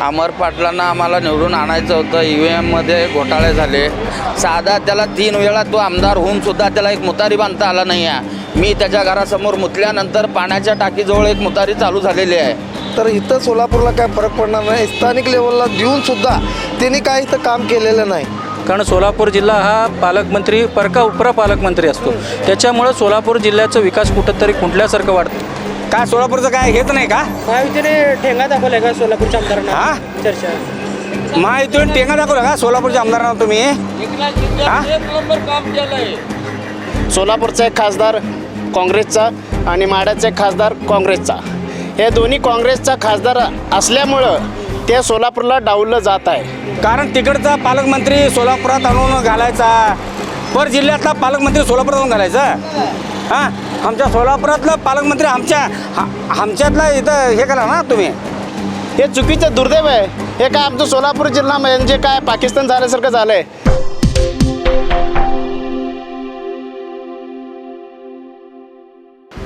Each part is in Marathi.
अमर पाटलांना आम्हाला निवडून आणायचं होतं. ई व्ही एममध्ये घोटाळे झाले. साधा त्याला तीन वेळा तो आमदार होऊन सुद्धा त्याला एक मुतारी बांधता आला नाही आहे मी त्याच्या घरासमोर मुतल्यानंतर पाण्याच्या टाकीजवळ एक मुतारी चालू झालेली आहे. तर इथं सोलापूरला काय फरक पडणार नाही. स्थानिक लेवलला देऊन सुद्धा त्यांनी काय इथं काम केलेलं नाही. कारण सोलापूर जिल्हा हा पालकमंत्री परका उपरा पालकमंत्री असतो. त्याच्यामुळं सोलापूर जिल्ह्याचा विकास कुठंतरी खुंटल्यासारखं वाटतं काय सोलापूरचं काय हेच नाही का? महायुतीने ठेंगा दाखवलाय का सोलापूरच्या आमदारांना? हा? चर्चा. महायुतीने टेंगा दाखवला का सोलापूरच्या आमदारांना तुम्ही? हा? सोलापूरचा एक खासदार काँग्रेसचा आणि माड्याचा एक खासदार काँग्रेसचा. हे दोन्ही काँग्रेसचा खासदार असल्यामुळं ते सोलापूरला डावललं जात आहे. कारण तिकडचा पालकमंत्री सोलापुरात आणून घालायचा. पर जिल्ह्यातला पालकमंत्री सोलापुरात आणून घालायचा? हां आमच्या सोलापुरातलं पालकमंत्री आमच्या हा- आमच्यातला इथं हे करा ना तुम्ही. हे चुकीचं दुर्दैव आहे. हे काय आमचं सोलापूर जिल्हा म्हणजे काय पाकिस्तान झाल्यासारखं झालंय.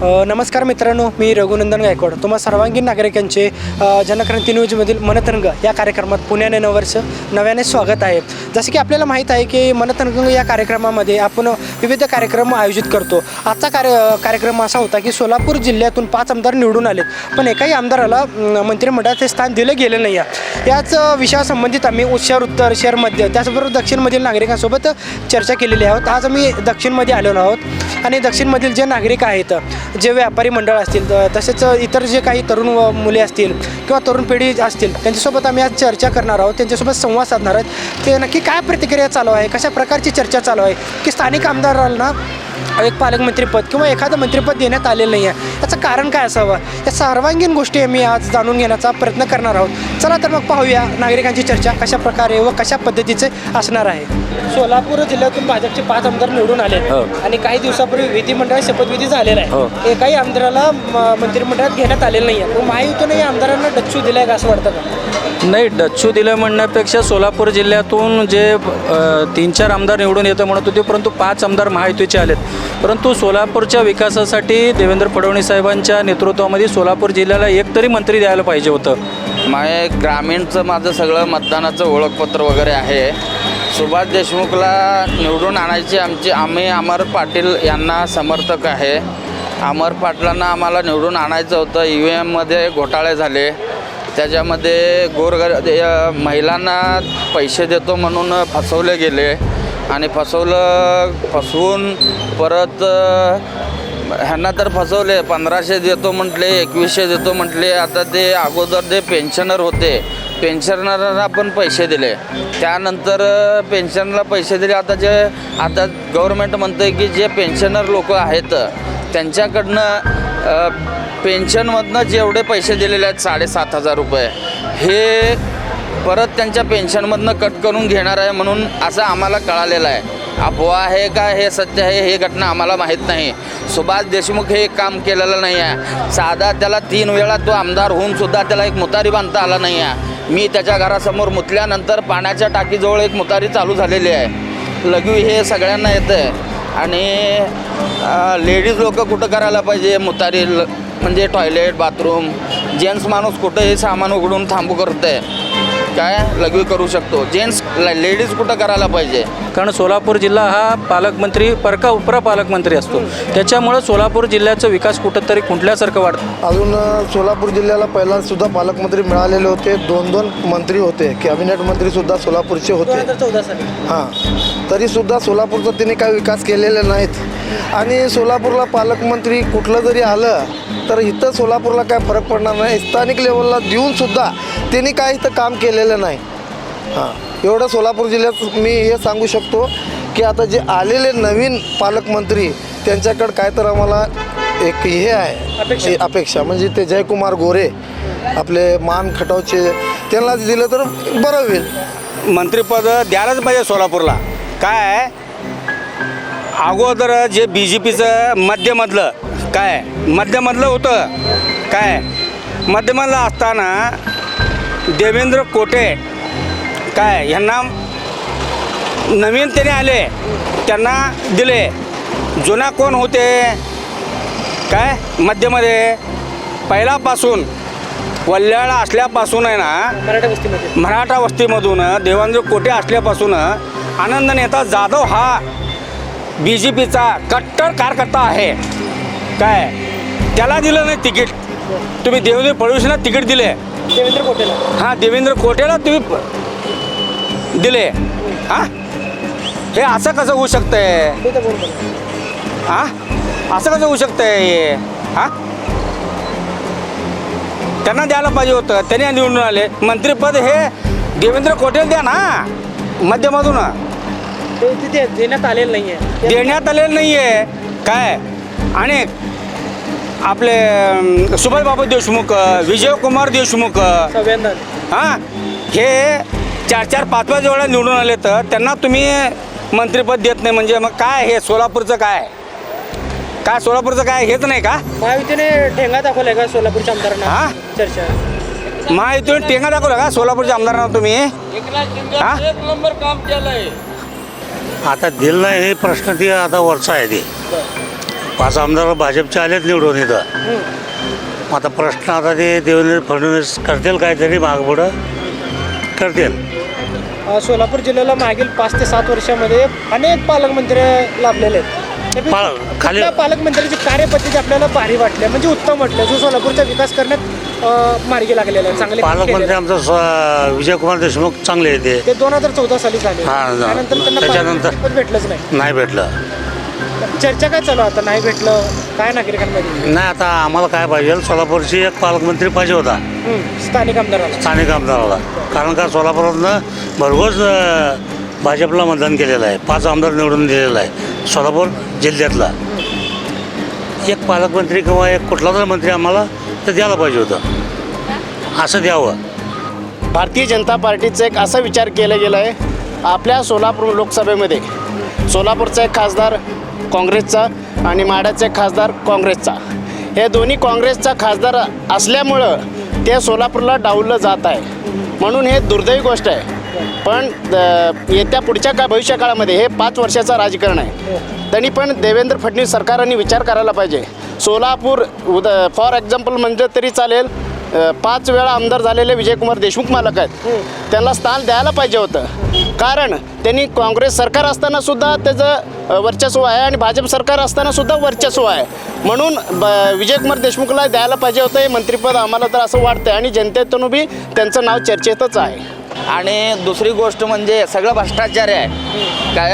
अ, नमस्कार मित्रांनो मी रघुनंदन गायकवाड. तुम्हा सर्वांगीण नागरिकांचे अ, जनक्रांती न्यूजमधील मनतरंग या कार्यक्रमात पुण्याने नववर्ष नव्याने स्वागत आहे. जसं की आपल्याला माहीत आहे की मनतरंग या कार्यक्रमामध्ये आपण विविध कार्यक्रम आयोजित करतो. आजचा कार्य कार्यक्रम असा होता की सोलापूर जिल्ह्यातून पाच आमदार निवडून आले पण एकाही आमदाराला मंत्रिमंडळाचे स्थान दिलं गेलं नाही आहे. याच विषयासंबंधित आम्ही शहर उत्तर शहरमध्ये त्याचबरोबर दक्षिणमधील नागरिकांसोबत चर्चा केलेली आहोत. आज आम्ही दक्षिणमध्ये आलेलो आहोत. आणि दक्षिणमधील जे नागरिक आहेत जे व्यापारी मंडळ असतील तसेच इतर जे काही तरुण व मुले असतील किंवा तरुण पिढी असतील त्यांच्यासोबत आम्ही आज चर्चा करणार आहोत त्यांच्यासोबत संवाद साधणार आहोत. ते नक्की काय प्रतिक्रिया चालू आहे कशा प्रकारची चर्चा चालू आहे की स्थानिक आमदारांना एक पालकमंत्रीपद किंवा एखादं मंत्रिपद देण्यात आलेलं नाही आहे याचं कारण काय असावं? या सर्वांगीण गोष्टी आम्ही आज जाणून घेण्याचा प्रयत्न करणार आहोत. चला तर मग पाहूया नागरिकांची चर्चा कशा प्रकारे व कशा पद्धतीचे असणार आहे. सोलापूर जिल्ह्यातून भाजपचे पाच आमदार निवडून आले हो. आणि काही दिवसापूर्वी विधिमंडळ शपथविधी झालेला हो. आहे एकाही आमदाराला म- मंत्रिमंडळात घेण्यात आलेलं नाही आहे महायुतीने या आमदारांना डच्चू दिलाय का असं वाटतं का? नाही डच्चू दिलं म्हणण्यापेक्षा सोलापूर जिल्ह्यातून जे तीन चार आमदार निवडून येतं म्हणत होते परंतु पाच आमदार महायुतीचे आलेत. परंतु सोलापूरच्या विकासासाठी देवेंद्र फडणवीस साहेबांच्या नेतृत्वामध्ये सोलापूर जिल्ह्याला एक तरी मंत्री द्यायला पाहिजे होतं. माय ग्रामीणचं माझं सगळं मतदानाचं ओळखपत्र वगैरे आहे. सुभाष देशमुखला निवडून आणायची आमची आम्ही अमर पाटील यांना समर्थक आहे. अमर पाटलांना आम्हाला निवडून आणायचं होतं. ई व्ही एममध्ये घोटाळे झाले. त्याच्यामध्ये गोरगर महिलांना पैसे देतो म्हणून फसवले गेले. आणि फसवलं फसवून परत ह्यांना तर फसवले. पंधराशे देतो म्हटले एकवीसशे देतो म्हटले. आता ते अगोदर जे पेन्शनर होते पेन्शनरला पण पैसे दिले. त्यानंतर पेन्शनला पैसे दिले. आता जे आता गव्हर्मेंट म्हणतं की जे पेन्शनर लोक आहेत त्यांच्याकडनं पेन्शनमधनं जेवढे पैसे दिलेले आहेत साडेसात हजार रुपये हे परत त्यांच्या पेन्शनमधनं कट करून घेणार आहे म्हणून असं आम्हाला कळालेलं आहे. अफवा आहे का? हे सत्य आहे हे घटना आम्हाला माहीत नाही. सुभाष देशमुख हे काम केलेलं नाही आहे साधा त्याला तीन वेळा तो आमदार होऊन सुद्धा त्याला एक मुतारी बांधता आला नाही आहे मी त्याच्या घरासमोर मुतल्यानंतर पाण्याच्या टाकीजवळ एक मुतारी चालू झालेली आहे. लघवी हे सगळ्यांना येतं आहे आणि लेडीज लोक कुठं करायला पाहिजे? मुतारी ल- म्हणजे टॉयलेट बाथरूम जेंट्स माणूस कुठं हे सामान उघडून थांबू करते काय लघवी करू शकतो? जेंट्स लेडीज कुठं करायला पाहिजे? कारण सोलापूर जिल्हा हा पालकमंत्री परका उपरा पालकमंत्री असतो. त्याच्यामुळं सोलापूर जिल्ह्याचा विकास कुठंतरी खुंटल्यासारखं वाटतं. अजून सोलापूर जिल्ह्याला पहिला सुद्धा पालकमंत्री मिळालेले होते. दोन दोन मंत्री होते. कॅबिनेट मंत्री सुद्धा सोलापूरचे होते. हां. तरीसुद्धा सोलापूरचा त्यांनी काही विकास केलेले नाहीत. आणि सोलापूरला पालकमंत्री कुठलं जरी आलं तर इथं सोलापूरला काय फरक पडणार नाही. स्थानिक लेवलला देऊन सुद्धा त्यांनी काय इथं काम केलेलं नाही. हां एवढं सोलापूर जिल्ह्यात मी हे सांगू शकतो की आता जे आलेले नवीन पालकमंत्री त्यांच्याकडं काय तर आम्हाला एक हे आहे अपेक्षा. हे अपेक्षा. म्हणजे ते जयकुमार गोरे आपले मान खटावचे त्यांना दिलं तर बरं होईल. मंत्रिपद द्यायलाच पाहिजे सोलापूरला. काय आहे, अगोदर जे बी जे पीचं मध्यमधलं काय? मध्यमधलं होतं. काय? मध्यमधलं असताना देवेंद्र कोटे काय? ह्यांना नवीन त्याने आले त्यांना दिले. जुना कोण होते? काय? मध्यमध्ये. पहिल्यापासून वल्ल्याळ असल्यापासून आहे ना मराठा वस्तीमधून देवेंद्र कोटे असल्यापासून आनंद नेता जाधव हा बी जे पीचा कट्टर कार्यकर्ता आहे. काय? त्याला दिलं नाही तिकीट. तुम्ही देवेंद्र फडणवीसला तिकीट दिले. देवेंद्र कोटेला. हां देवेंद्र कोटेला तुम्ही दिले. हां? हे असं कसं होऊ शकतंय. हां? असं कसं होऊ शकतंय? हे हां? त्यांना द्यायला पाहिजे होतं. त्यांनी निवडून आले. मंत्रिपद हे देवेंद्र कोटेल द्या ना. मध्यमधून. ते तिथे देण्यात आलेलं नाही आहे देण्यात आलेलं नाही आहे काय? आणि आपले अं, सुभाषबाबू देशमुख विजयकुमार देशमुख हां हे चार चार पाच पाच वेळा निवडून आले तर त्यांना तुम्ही मंत्रिपद देत नाही. म्हणजे मग काय हे? सोलापूरचं काय? काय सोलापूरचं काय? हेच नाही का? महायुतीने ठेंगा दाखवलाय का सोलापूरच्या आमदारांना? हा? चर्चा. महायुतीने टेंगा दाखवला का सोलापूरच्या आमदारांना तुम्ही? हा? एक नंबर काम केलंय. आता दिलं नाही हे प्रश्न ते आता वरचा आहे ते. पाच आमदार भाजपचे आलेच निवडून इथं. आता प्रश्न आता ते देवेंद्र फडणवीस करतील काहीतरी मागपुढं? करतील. अ, सोलापूर जिल्ह्याला मागील पाच ते सात वर्षामध्ये अनेक पालकमंत्री लाभलेले आहेत. त्यापैकी पाल- खाली- कुठल्या पालकमंत्र्यांची कार्यपद्धती आपल्याला भारी वाटल्या म्हणजे उत्तम वाटलं जो सोलापूरचा विकास करण्यात मार्गी लागलेला चांगले काम पालकमंत्री. आमचा स्व- विजयकुमार देशमुख चांगले आहे ते. दोन हजार चौदा साली झाले. हा, हा. त्यानंतर त्यांना त्याच्यानंतर- पालकमंत्रीपद भेटलंच नाही. नाही भेटलं. चर्चा काय चालू आहे आता? नाही भेटलं. काय नागरिकांमध्ये? नाही आता आम्हाला काय पाहिजे? सोलापूरची एक पालकमंत्री पाहिजे होता. स्थानिक आमदाराला. स्थानिक आमदाराला. कारण का सोलापुरातनं भरघोस अं, भाजपला मतदान केलेलं आहे. पाच आमदार निवडून दिलेलं आहे. सोलापूर जिल्ह्यातला. एक पालकमंत्री किंवा एक कुठला तरी मंत्री आम्हाला तर द्यायला पाहिजे होतं. असं द्यावं. भारतीय जनता पार्टीचा एक असा विचार केला गेला आहे आपल्या सोलापूर लोकसभेमध्ये. सोलापूरचा एक खासदार काँग्रेसचा आणि माड्याचा एक खासदार काँग्रेसचा. हे दोन्ही काँग्रेसचा खासदार असल्यामुळं ते सोलापूरला डावललं जात आहे. म्हणून हे दुर्दैवी गोष्ट आहे. पण द- येत्या पुढच्या का भविष्य काळामध्ये हे पाच वर्षाचं राजकारण आहे. त्यांनी पण देवेंद्र फडणवीस सरकारांनी विचार करायला पाहिजे. सोलापूर उद फॉर एक्झाम्पल म्हणजे तरी चालेल. पाच वेळा आमदार झालेले विजयकुमार देशमुख मालक आहेत. त्यांना स्थान द्यायला पाहिजे होतं. कारण त्यांनी काँग्रेस सरकार असताना सुद्धा त्याचं वर्चस्व आहे आणि भाजप सरकार असताना सुद्धा वर्चस्व आहे. म्हणून ब विजयकुमार देशमुखला द्यायला पाहिजे होतं हे मंत्रिपद आम्हाला तर असं वाटतं आणि जनतेतून बी त्यांचं नाव चर्चेतच आहे. आणि दुसरी गोष्ट म्हणजे सगळं भ्रष्टाचार आहे. काय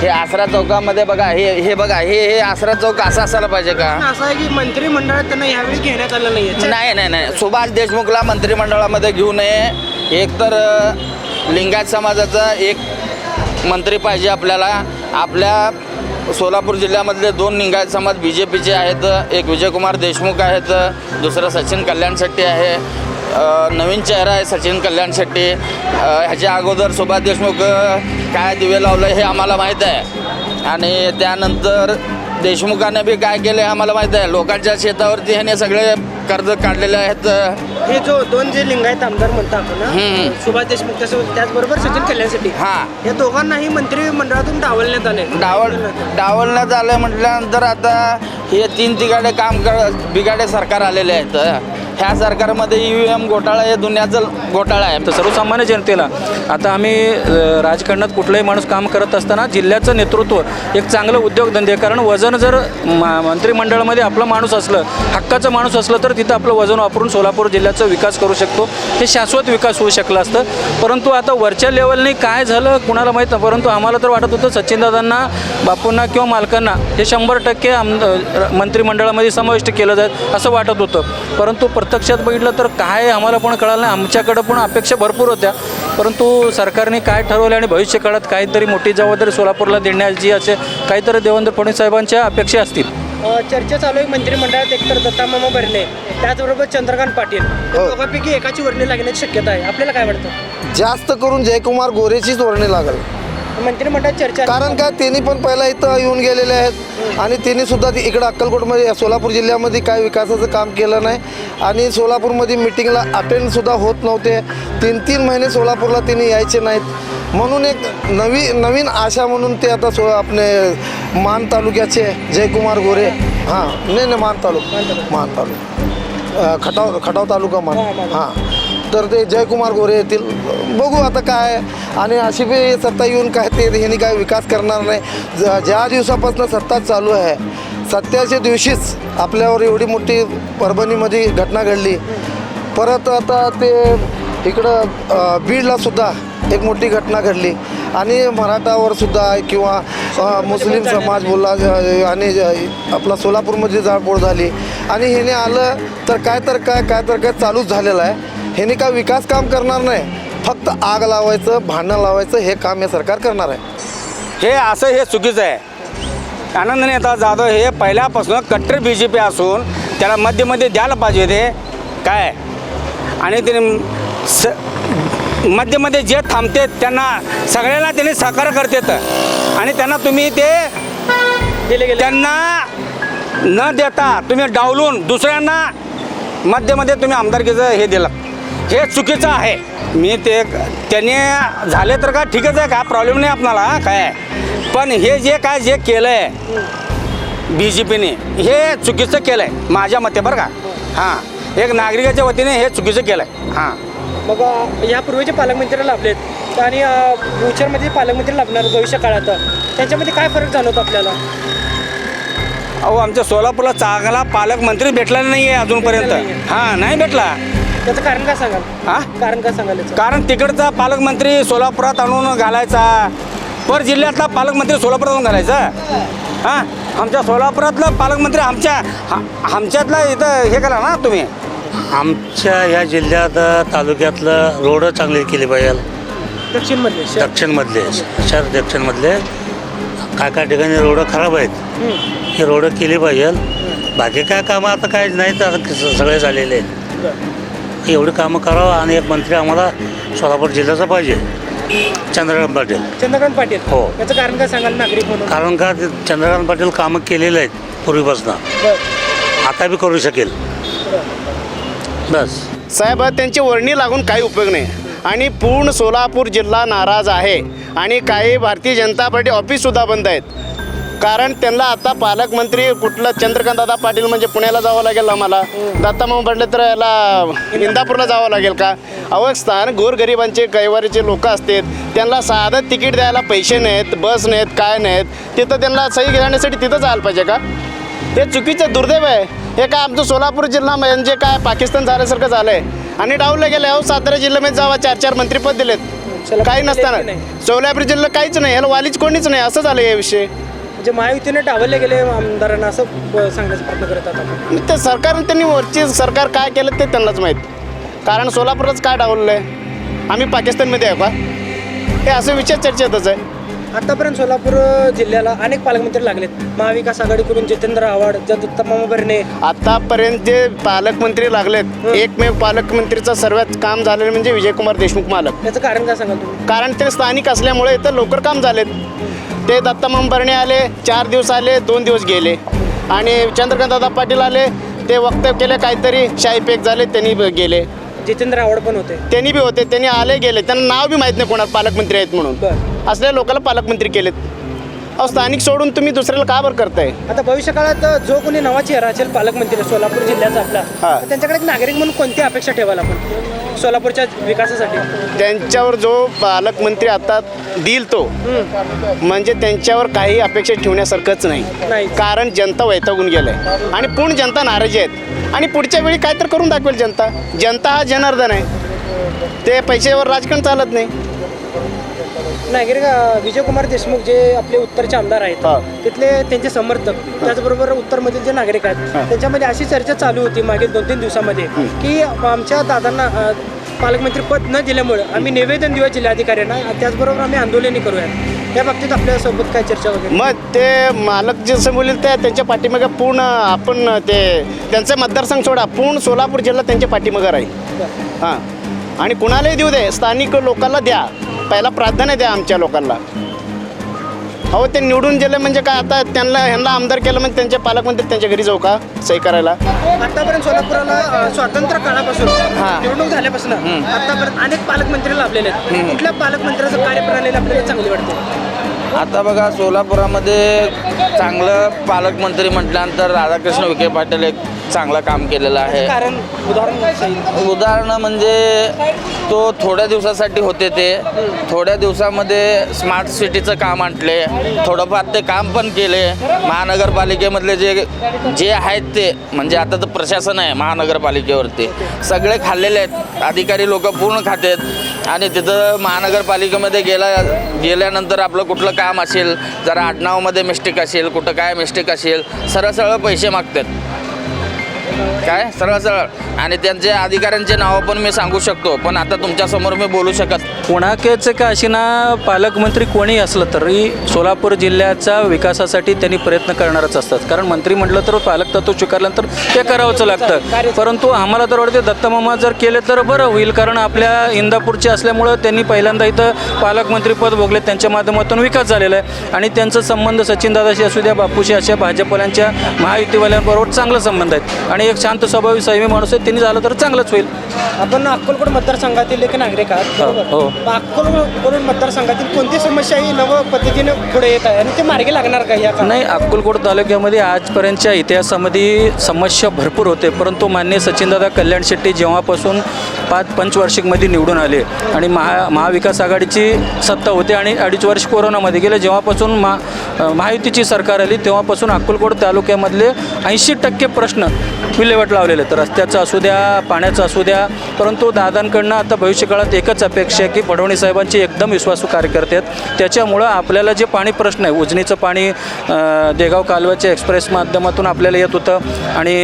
हे? आसरा चौकामध्ये बघा हे हे बघा हे हे आसरा चौक असा असायला पाहिजे का? असं आहे की मंत्रिमंडळात त्यांना यावेळी घेण्यात आलं नाहीये. नाही नाही नाही. सुभाष देशमुखला मंत्रिमंडळामध्ये घेऊ नये. एक तर लिंगायत समाजाचा एक मंत्री पाहिजे आपल्याला. आपल्या सोलापूर जिल्ह्यामधले दोन लिंगायत समाज बी जे पीचे आहेत एक विजयकुमार देशमुख आहेत दुसरं सचिन कल्याण शेट्टी आहे. नवीन चेहरा आहे सचिन कल्याण शेट्टी. ह्याच्या अगोदर सुभाष देशमुख काय दिवे लावलं हे आम्हाला माहीत आहे. आणि त्यानंतर देशमुखाने बी काय केलं हे आम्हाला माहीत आहे. लोकांच्या शेतावरती ह्याने सगळे कर्ज काढलेले आहेत. हे जो दोन जे लिंगायत आमदार म्हणतो आपण सुभाष देशमुख त्याचबरोबर सचिन कल्याणसाठी हां. या दोघांनाही मंत्रिमंडळातून डावलण्यात आले डावल डावलण्यात आलं म्हटल्यानंतर आता हे तीन तिगाडे काम कर बिगाडे सरकार आलेले आहेत. ह्या सरकारमध्ये ई व्ही एम घोटाळा हे दुनियाचा घोटाळा आहे. तर सर्वसामान्य जनतेला आता आम्ही राजकारणात कुठलाही माणूस काम करत असताना जिल्ह्याचं नेतृत्व एक चांगलं उद्योगधंदे कारण वजन जर मा- मंत्रिमंडळामध्ये आपलं माणूस असलं हक्काचं माणूस असलं तर तिथं आपलं वजन वापरून सोलापूर जिल्ह्याचा विकास करू शकतो. हे शाश्वत विकास होऊ शकला असतं. परंतु आता वरच्या लेवलने काय झालं कुणाला माहीत नाही. परंतु आम्हाला तर वाटत होतं सचिनदादांना बापूंना किंवा मालकांना हे शंभर टक्के आम मंत्रिमंडळामध्ये समाविष्ट केलं जाईल असं वाटत होतं. परंतु प्रत्यक्षात बघितलं तर काय आम्हाला पण कळालं नाही. आमच्याकडं पण अपेक्षा भरपूर होत्या. परंतु सरकारने काय ठरवलं आणि भविष्य काळात काहीतरी मोठी जबाबदारी सोलापूरला देण्याची असे काहीतरी देवेंद्र फडणवीस साहेबांच्या अपेक्षा असतील. चर्चा चालू आहे. मंत्रिमंडळात एकतर दत्तामामा भरणे त्याचबरोबर चंद्रकांत पाटील. या दोघांपैकी एकाची वर्णी लागण्याची शक्यता आहे. आपल्याला काय वाटतं? जास्त करून जयकुमार गोरेचीच वर्णी लागेल. मंत्रिमंडळात चर्चा कारण काय त्यांनी पण पहिला इथं येऊन गेलेले आहेत. आणि त्यांनी सुद्धा ती इकडं अक्कलकोटमध्ये सोलापूर जिल्ह्यामध्ये काय विकासाचं काम केलं नाही. आणि सोलापूरमध्ये मिटिंगला अटेंडसुद्धा होत नव्हते. तीन तीन महिने सोलापूरला त्यांनी यायचे नाहीत. म्हणून एक नवी नवीन आशा म्हणून ते आता सो आपले मान तालुक्याचे जयकुमार गोरे. हां नाही नाही मान तालुका मान तालुका. खटाव खटाव तालुका मान. हां. तर ते जयकुमार गोरे येतील बघू आता काय. आणि अशी बी सत्ता येऊन काय ते ह्यांनी काय विकास करणार नाही. ज- ज्या दिवसापासून सत्ता चालू आहे सत्याच्या दिवशीच आपल्यावर एवढी मोठी परभणीमध्ये घटना घडली. परत आता ते इकडं बीडला सुद्धा एक मोठी घटना घडली. आणि मराठावर सुद्धा किंवा मुस्लिम समाज बोलला आणि आपला सोलापूरमध्ये जाळपोळ झाली. आणि ह्याने आलं तर काय तर काय काय तर काय चालूच झालेलं आहे. ह्याने काय विकास काम करणार नाही. फक्त आग लावायचं भांडणं लावायचं हे काम हे सरकार करणार आहे. हे असं हे चुकीचं आहे. आनंद नेता जाधव हे पहिल्यापासून कट्टर बी जे पी असून त्याला मध्ये मध्ये द्यायला पाहिजे ते काय? आणि ते स मध्ये मध्ये जे थांबते त्यांना सगळ्यांना त्यांनी सहकार्य करतात आणि त्यांना तुम्ही ते दिले गेले. त्यांना न देता तुम्ही डावलून दुसऱ्यांना मध्ये मध्ये तुम्ही आमदारकीचं हे दिलं. हे चुकीचं आहे. मी ते त्यांनी झाले तर का ठीकच आहे का? प्रॉब्लेम नाही आपणाला काय पण हे जे काय जे केलं आहे बी जे पीने हे चुकीचं केलं आहे माझ्या मते बरं का? हां. एक नागरिकाच्या वतीने हे चुकीचं केलं आहे हां. मग यापूर्वीचे पालकमंत्री लाभलेत आणि फ्युचरमध्ये पालकमंत्री लाभणार भविष्य काळात त्यांच्यामध्ये काय फरक जाणवतो आपल्याला? अहो आमच्या सोलापूरला चांगला पालकमंत्री भेटला नाही आहे अजूनपर्यंत हां नाही भेटला. त्याचं कारण काय सांगाल? हां? कारण काय सांगाल याचं? कारण तिकडचा पालकमंत्री सोलापुरात आणून घालायचा. पर जिल्ह्यातला पालकमंत्री सोलापुरात आणून घालायचा? हां? आमच्या सोलापुरातला पालकमंत्री आमच्या हा- आमच्यातला इथं हे करा ना तुम्ही. आमच्या ह्या जिल्ह्यात तालुक्यातलं रोड चांगले केले पाहिजे. दक्षिणमध्ये शहर. दक्षिणमधले शहर दक्षिणमधले. काय काय ठिकाणी रोडं खराब आहेत हम्म. हे रोडं केली पाहिजे. बाकी काय कामं आता काय नाही तर आता स- सगळे झालेले आहेत. बरं. एवढी कामं करावं आणि एक मंत्री आम्हाला सोलापूर जिल्ह्याचा पाहिजे. चंद्रकांत पाटील. चंद्रकांत पाटील? हो. याचं कारण काय सांगाल नागरिक म्हणून? कारण का ते चंद्रकांत पाटील कामं केलेले आहेत पूर्वीपासून. बरं. आता बी करू शकेल. बस. साहेब त्यांची वर्णी लागून काही उपयोग नाही. आणि पूर्ण सोलापूर जिल्हा नाराज आहे. आणि काही भारतीय जनता पार्टी ऑफिससुद्धा बंद आहेत. कारण त्यांना आता पालकमंत्री कुठलं चंद्रकांतदादा पाटील म्हणजे पुण्याला जावं लागेल आम्हाला. दत्ता मामा पडले तर याला इंदापूरला जावं लागेल का? अहो स्थान गोरगरिबांचे कैवारीचे लोक असतात. त्यांना साधं तिकीट द्यायला पैसे नाहीत बस नाहीत काय नाहीत. तिथं त्यांना सही घेण्यासाठी तिथं जायला पाहिजे का? हे चुकीचं दुर्दैव आहे. हे काय आमचं सोलापूर जिल्हा म्हणजे काय? पाकिस्तान झाल्यासारखं झालं आहे आणि डावलं गेलं अहो सातारा जिल्ह्यामध्ये जावा चार चार मंत्रीपद दिलेत. काही नसताना. सोलापूर जिल्हा काहीच नाही. याला वालीच कोणीच नाही. असं झालं या विषय. म्हणजे महायुतीने डावलले गेले आमदारांना असं सांगण्याचा प्रयत्न करतात आपण. ते सरकार त्यांनी वरची सरकार काय केलं ते त्यांनाच माहीत. कारण सोलापूरच काय डावललं आहे आम्ही पाकिस्तानमध्ये आहे का? हे असं विषय चर्चेतच आहे. आतापर्यंत सोलापूर जिल्ह्याला अनेक पालकमंत्री लागलेत. महाविकास आघाडीकडून जितेंद्र आव्हाड दत्ता मामा भरणे आतापर्यंत जे पालकमंत्री लागलेत एकमेव पालकमंत्रीचं सर्वात काम झालेलं म्हणजे विजयकुमार देशमुख मालक. याचं कारण काय सांगाल तुम्ही? कारण ते स्थानिक असल्यामुळे इथं लवकर काम झालेत. ते दत्ता मंबरणे आले चार दिवस आले दोन दिवस गेले. आणि चंद्रकांत दादा पाटील आले ते वक्तव्य केले काहीतरी शाही पेक झाले त्यांनी गेले. जितेंद्र आव्हाड पण होते. त्यांनी बी होते त्यांनी आले गेले. त्यांना नाव बी माहीत नाही कोणाला पालकमंत्री आहेत म्हणून. असल्या लोकांना पालकमंत्री केलेत. अहो स्थानिक सोडून तुम्ही दुसऱ्याला का बरं करताय? आता भविष्य काळात जो कोणी नवा चेहरा असेल पालकमंत्री सोलापूर जिल्ह्याचा आपला हा. त्यांच्याकडे एक नागरिक म्हणून कोणती अपेक्षा ठेवाल आपण? सोलापूरच्या विकासासाठी. त्यांच्यावर जो पालकमंत्री आता देईल तो म्हणजे त्यांच्यावर काही अपेक्षा ठेवण्यासारखंच नाही. नाही. कारण जनता वैतागून गेलंय. आणि पूर्ण जनता नाराजी आहेत. आणि पुढच्या वेळी काय तर करून दाखवेल जनता. जनता हा जनार्दन आहे. ते पैशावर राजकारण चालत नाही. नागरिक विजयकुमार देशमुख जे आपले उत्तरचे आमदार आहेत. तिथले त्यांचे समर्थक त्याचबरोबर उत्तरमधील जे नागरिक आहेत त्यांच्यामध्ये अशी चर्चा चालू होती मागील दोन तीन दिवसामध्ये की आमच्या दादांना पालकमंत्री पद न दिल्यामुळे आम्ही निवेदन देऊया जिल्हाधिकाऱ्यांना त्याचबरोबर आम्ही आंदोलनही करूया. या बाबतीत आपल्यासोबत काय चर्चा वगैरे? मग ते मालक जे बोलले ते त्यांच्या पाठीमागे पूर्ण आपण ते त्यांचे मतदारसंघ सोडा पूर्ण सोलापूर जिल्हा त्यांच्या पाठीमागे राहील. हां. आणि कुणालाही देऊ दे स्थानिक लोकांना द्या. पहिला प्राधान्य द्या आमच्या लोकांना. अहो ते निवडून गेले म्हणजे काय? आता त्यांना ह्यांना आमदार केलं म्हणजे त्यांचे पालकमंत्री त्यांच्या घरी जाऊ का? सही करायला. आतापर्यंत सोलापुराला अं, स्वातंत्र्य काळापासून निवडणूक झाल्यापासून आतापर्यंत अनेक पालकमंत्री लाभलेले आहेत. कुठल्या पालकमंत्र्याचं कार्यप्रणाली आपल्याला चांगली वाटते? आता बघा सोलापुरामध्ये चांगलं पालकमंत्री म्हटल्यानंतर राधाकृष्ण विखे पाटील एक चांगलं काम केलेलं आहे. कारण उदाहरण. उदाहरणं म्हणजे तो थोड्या दिवसासाठी होते ते. थोड्या दिवसामध्ये स्मार्ट सिटीचं काम आणले. थोडंफार ते काम पण केले. महानगरपालिकेमधले जे जे आहेत ते म्हणजे आता तर प्रशासन आहे महानगरपालिकेवरती. सगळे खाल्लेले आहेत. अधिकारी लोक पूर्ण खातात. आणि तिथं महानगरपालिकेमध्ये गेला गेल्यानंतर आपलं कुठलं काम असेल जरा आडनावामध्ये मिस्टेक असेल कुठं काय मिस्टेक असेल सरळ सरळ पैसे मागतात. काय? सरळ सरळ. आणि त्यांचे अधिकाऱ्यांचे नावं पण मी सांगू शकतो पण आता तुमच्यासमोर मी बोलू शकत कोणाकेच का अशीना पालकमंत्री कोणी असलं तरी सोलापूर जिल्ह्याच्या विकासासाठी त्यांनी प्रयत्न करणारच असतात. कारण मंत्री म्हटलं तर पालक तत्व स्वीकारल्यानंतर ते करावंच लागतं. परंतु आम्हाला तर वाटते दत्तमामा जर केले तर बरं होईल कारण आपल्या इंदापूरचे असल्यामुळं त्यांनी पहिल्यांदा इथं पालकमंत्रीपद भोगले त्यांच्या माध्यमातून विकास झालेला आहे. आणि त्यांचा संबंध सचिनदादाशी असू द्या बापूशी अशा भाजपवाल्यांच्या महायुतीवाल्यांबरोबर चांगला संबंध आहेत आणि एक शांत स्वभावी संयमी माणूस आहे त्यांनी झालं तर चांगलंच होईल. आपण अक्कलकोट मतदारसंघातील एक नागरिक आहात हो. मग अक्कलकोट मतदारसंघातील कोणती समस्या ही नव पद्धतीने पुढे येत आहे. आणि ते मार्गी लागणार का या नाही अक्कलकोट तालुक्यामध्ये आजपर्यंतच्या इतिहासामध्ये समस्या भरपूर होते परंतु मान्य सचिनदादा कल्याण शेट्टी जेव्हापासून पाच पंचवार्षिकमध्ये निवडून आले आणि महा महाविकास आघाडीची सत्ता होते आणि अडीच वर्ष कोरोनामध्ये गेले जेव्हापासून महा महायुतीची सरकार आली तेव्हापासून अक्कलकोट तालुक्यामधले ऐंशी टक्के प्रश्न विल्हेवाट लावलेले आहेत. रस्त्याचं असू द्या पाण्याचं असू द्या परंतु दादांकडनं आता भविष्यकाळात एकच अपेक्षा आहे की फडणवीस साहेबांचे एकदम विश्वासू कार्यकर्ते आहेत. त्याच्यामुळं आपल्याला जे पाणी प्रश्न आहे उजनीचं पाणी देगाव कालव्याच्या एक्सप्रेस माध्यमातून आपल्याला येत होतं आणि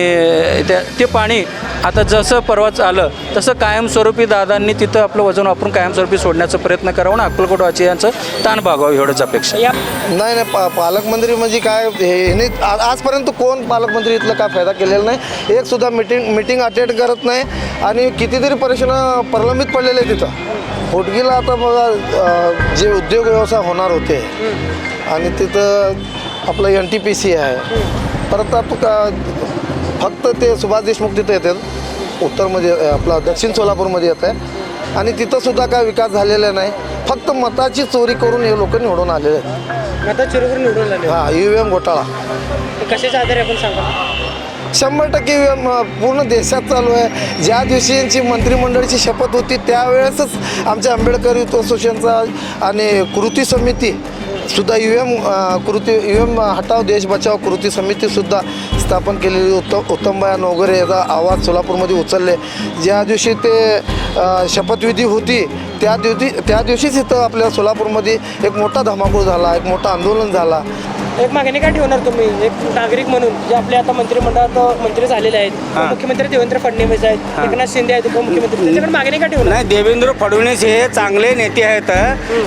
त्या ते पाणी आता जसं परवाच आलं तसं कायमस्वरूपी दादांनी तिथं आपलं वजन वापरून कायमस्वरूपी सोडण्याचा प्रयत्न करावा आणि अक्कलकोट यांचं ताण भागावं एवढंच अपेक्षा या नाही नाही पा पालकमंत्री म्हणजे काय हे नाही आजपर्यंत कोण पालकमंत्री इथलं काय फायदा केलेला नाही. एकसुद्धा मिटिंग मिटिंग अटेंड करत नाही आणि कितीतरी परीक्षणं प्रलंबित पडलेले आहे तिथं. होटगीला आता बघा जे उद्योग व्यवसाय होणार होते आणि तिथं आपलं एन टी पी सी आहे. परत आता का फक्त ते सुभाष देशमुख तिथं येतात उत्तरमध्ये अं, आपला दक्षिण सोलापूरमध्ये येत आहे. आणि तिथंसुद्धा काय विकास झालेला नाही. फक्त मताची चोरी करून हे लोक निवडून आलेले आहेत. आता चिरोबर निवडून आले हा यू एम घोटाळा. कशाच्या आधारे आपण सांगा शंभर टक्के पूर्ण देशात चालू आहे. ज्या दिवशी यांची मंत्रिमंडळाची शपथ होती त्यावेळेसच आमच्या आंबेडकर युथ असोसिएशनचा आणि कृती समिती सुद्धा UM, यू एम कृती यू एम हटाव देश बचाव कृती समितीसुद्धा स्थापन केलेली उत्तम उत्तमबाया नोगरे याचा आवाज सोलापूरमध्ये उचलले. ज्या दिवशी ते शपथविधी होती त्या दिवशी त्या दिवशीच इथं आपल्या सोलापूरमध्ये एक मोठा धमाकूळ झाला एक मोठा आंदोलन झाला. एक मागणी काय ठेवणार तुम्ही? एक नागरिक म्हणून जे आपले आता मंत्रिमंडळात मंत्री झालेले आहेत. मुख्यमंत्री देवेंद्र फडणवीस आहेत. एकनाथ शिंदे आहेत उपमुख्यमंत्री. त्याच्याकडे मागणी काय ठेवणार? नाही देवेंद्र फडणवीस हे चांगले नेते आहेत.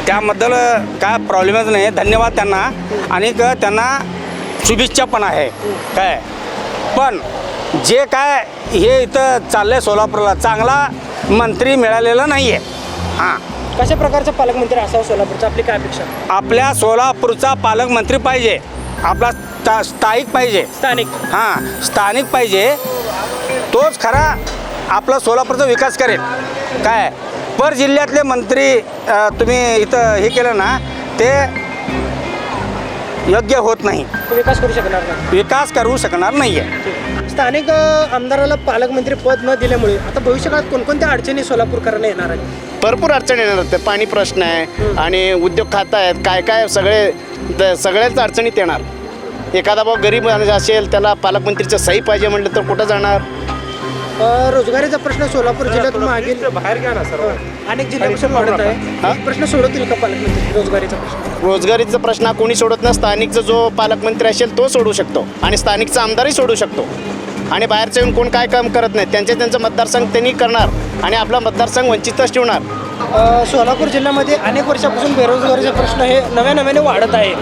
त्याबद्दल काय प्रॉब्लेमच नाही धन्यवाद त्यांना. आणि क- त्यांना शुभेच्छा पण आहे. काय? पण जे काय हे इथं चाललंय सोलापूरला चांगला मंत्री मिळालेला नाही आहे हां. कशा प्रकारचा पालकमंत्री असावा सोलापूरचा? आपली काय अपेक्षा? आपल्या सोलापूरचा पालकमंत्री पाहिजे. आपला स्था स्थायिक पाहिजे. स्थानिक. हां स्थानिक पाहिजे. तोच खरा आपला सोलापूरचा विकास करेल. काय? पर जिल्ह्यातले मंत्री अ, तुम्ही इथं हे केलं ना ते योग्य होत नाही. विकास करू शकणार नाही. विकास करू शकणार नाही आहे स्थानिक आमदाराला पालकमंत्री पद न दिल्यामुळे आता भविष्यकाळात कोणकोणत्या अडचणी सोलापूरकरांना येणार आहेत? भरपूर अडचणी येणार आहेत. पाणी प्रश्न आहे आणि उद्योग खातं आहेत. काय काय सगळे द- सगळ्याच अडचणीत येणार. एखादा भाऊ गरीब माणूस असेल त्याला पालकमंत्रीचं सही पाहिजे म्हटलं तर कुठं जाणार? रोजगारीचा प्रश्न सोलापूर जिल्ह्यात मागील बाहेर घ्या ना सर अनेक जिल्ह्यापासून वाढत आहे. हा? प्रश्न सोडवतील का पालकमंत्री? रोजगारीचा प्रश्न? रोजगारीचा प्रश्न कोणी सोडत नाही. स्थानिकचा जो पालकमंत्री असेल तो सोडू शकतो. आणि स्थानिकचा आमदारही सोडू शकतो. आणि बाहेरचं येऊन कोण काय काम करत नाही त्यांचे त्यांचं मतदारसंघ त्यांनी करणार. आणि आपला मतदारसंघ वंचितच ठेवणार. सोलापूर जिल्ह्यामध्ये अनेक वर्षापासून बेरोजगारीचा प्रश्न हे नव्या नव्याने वाढत आहे.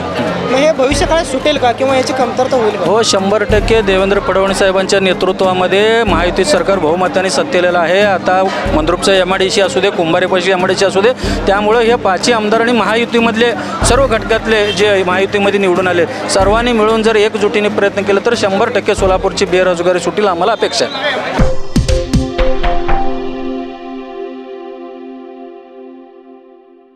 मग हे भविष्यकाळात सुटेल का किंवा याची कमतरता होईल का? हो शंभर टक्के देवेंद्र फडणवीस साहेबांच्या नेतृत्वामध्ये महायुती सरकार बहुमताने सत्तेलेलं आहे. आता मंद्रुपचं एम आय डी सी असू दे कुंभारेपाशी एम आय डी सी असू दे त्यामुळं हे पाचही आमदार आणि महायुतीमधले सर्व घटकातले जे महायुतीमध्ये निवडून आले सर्वांनी मिळून जर एकजुटीने प्रयत्न केला तर शंभर टक्के सोलापूरची बेरोजगारी सुटील आम्हाला अपेक्षा आहे.